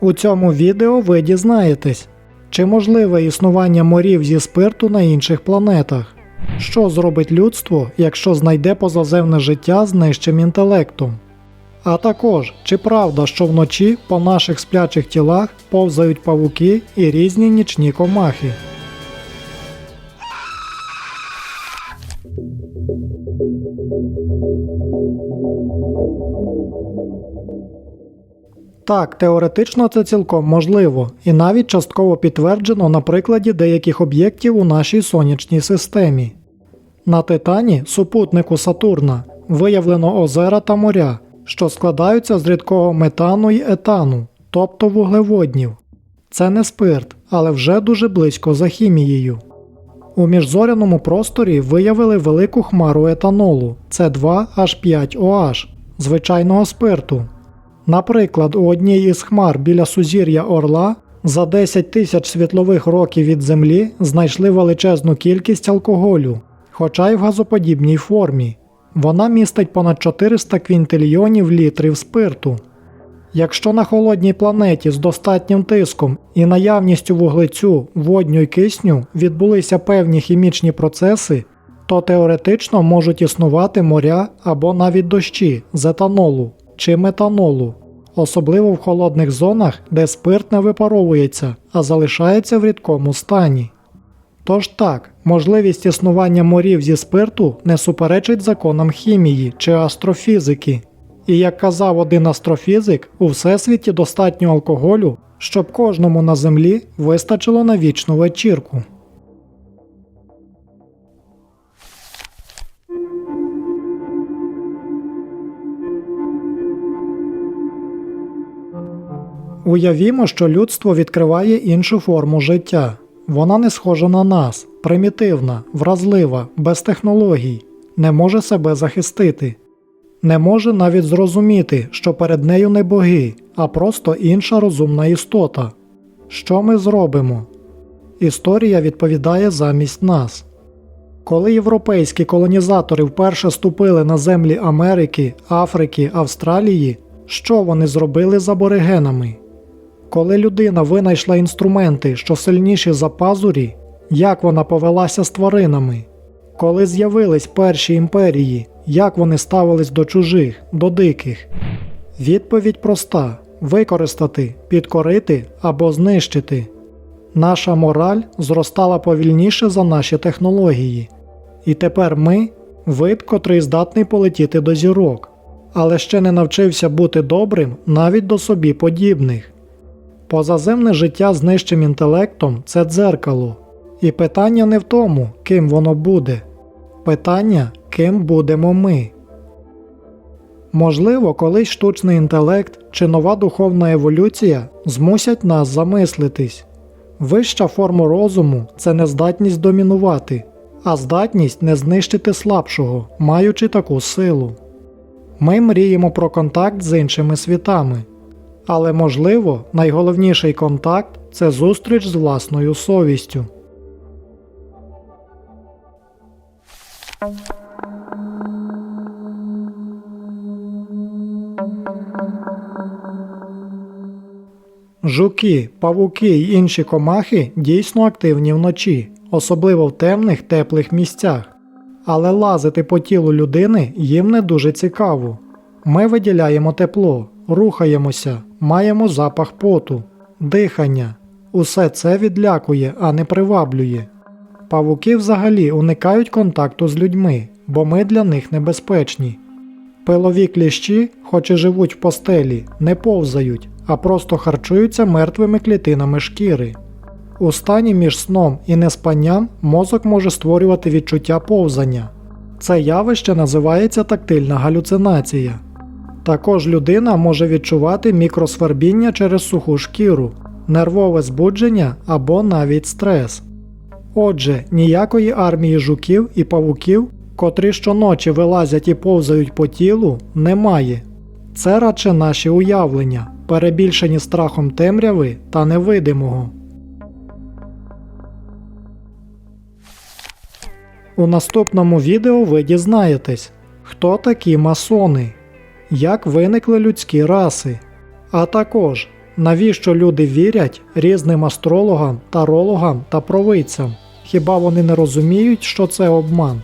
У цьому відео ви дізнаєтесь, чи можливе існування морів зі спирту на інших планетах, що зробить людство, якщо знайде позаземне життя з нижчим інтелектом. А також, чи правда, що вночі по наших сплячих тілах повзають павуки і різні нічні комахи. Так, теоретично це цілком можливо, і навіть частково підтверджено на прикладі деяких об'єктів у нашій сонячній системі. На Титані, супутнику Сатурна, виявлено озера та моря, що складаються з рідкого метану й етану, тобто вуглеводнів. Це не спирт, але вже дуже близько за хімією. У міжзоряному просторі виявили велику хмару етанолу С2H5OH, звичайного спирту. Наприклад, у одній із хмар біля сузір'я Орла за 10 тисяч світлових років від Землі знайшли величезну кількість алкоголю, хоча й в газоподібній формі. Вона містить понад 400 квінтильйонів літрів спирту. Якщо на холодній планеті з достатнім тиском і наявністю вуглецю, водню й кисню відбулися певні хімічні процеси, то теоретично можуть існувати моря або навіть дощі з етанолу чи метанолу, особливо в холодних зонах, де спирт не випаровується, а залишається в рідкому стані. Тож так, можливість існування морів зі спирту не суперечить законам хімії чи астрофізики. І як казав один астрофізик, у всесвіті достатньо алкоголю, щоб кожному на землі вистачило на вічну вечірку. Уявімо, що людство відкриває іншу форму життя. Вона не схожа на нас, примітивна, вразлива, без технологій, не може себе захистити, не може навіть зрозуміти, що перед нею не боги, а просто інша розумна істота. Що ми зробимо? Історія відповідає замість нас. Коли європейські колонізатори вперше ступили на землі Америки, Африки, Австралії, що вони зробили з аборигенами? Коли людина винайшла інструменти, що сильніші за пазурі, як вона повелася з тваринами? Коли з'явились перші імперії, як вони ставились до чужих, до диких? Відповідь проста: використати, підкорити або знищити. Наша мораль зростала повільніше за наші технології. І тепер ми вид, котрий здатний полетіти до зірок, але ще не навчився бути добрим навіть до собі подібних. Позаземне життя з нижчим інтелектом це дзеркало. І питання не в тому, ким воно буде. Питання, ким будемо ми. Можливо, колись штучний інтелект чи нова духовна еволюція змусять нас замислитись. Вища форма розуму це не здатність домінувати, а здатність не знищити слабшого, маючи таку силу. Ми мріємо про контакт з іншими світами. Але, можливо, найголовніший контакт це зустріч з власною совістю. Жуки, павуки й інші комахи дійсно активні вночі, особливо в темних теплих місцях. Але лазити по тілу людини їм не дуже цікаво. Ми виділяємо тепло, рухаємося, маємо запах поту, дихання. Усе це відлякує, а не приваблює. Павуки взагалі уникають контакту з людьми, бо ми для них небезпечні. Пилові кліщі, хоч і живуть в постелі, не повзають, а просто харчуються мертвими клітинами шкіри. У стані між сном і неспанням мозок може створювати відчуття повзання. Це явище називається тактильна галюцинація. Також людина може відчувати мікросвербіння через суху шкіру, нервове збудження або навіть стрес. Отже, ніякої армії жуків і павуків, котрі щоночі вилазять і повзають по тілу, немає. Це радше наші уявлення, перебільшені страхом темряви та невидимого. У наступному відео ви дізнаєтесь, хто такі масони, як виникли людські раси, а також Навіщо люди вірять різним астрологам, тарологам та провидцям? Хіба вони не розуміють, що це обман?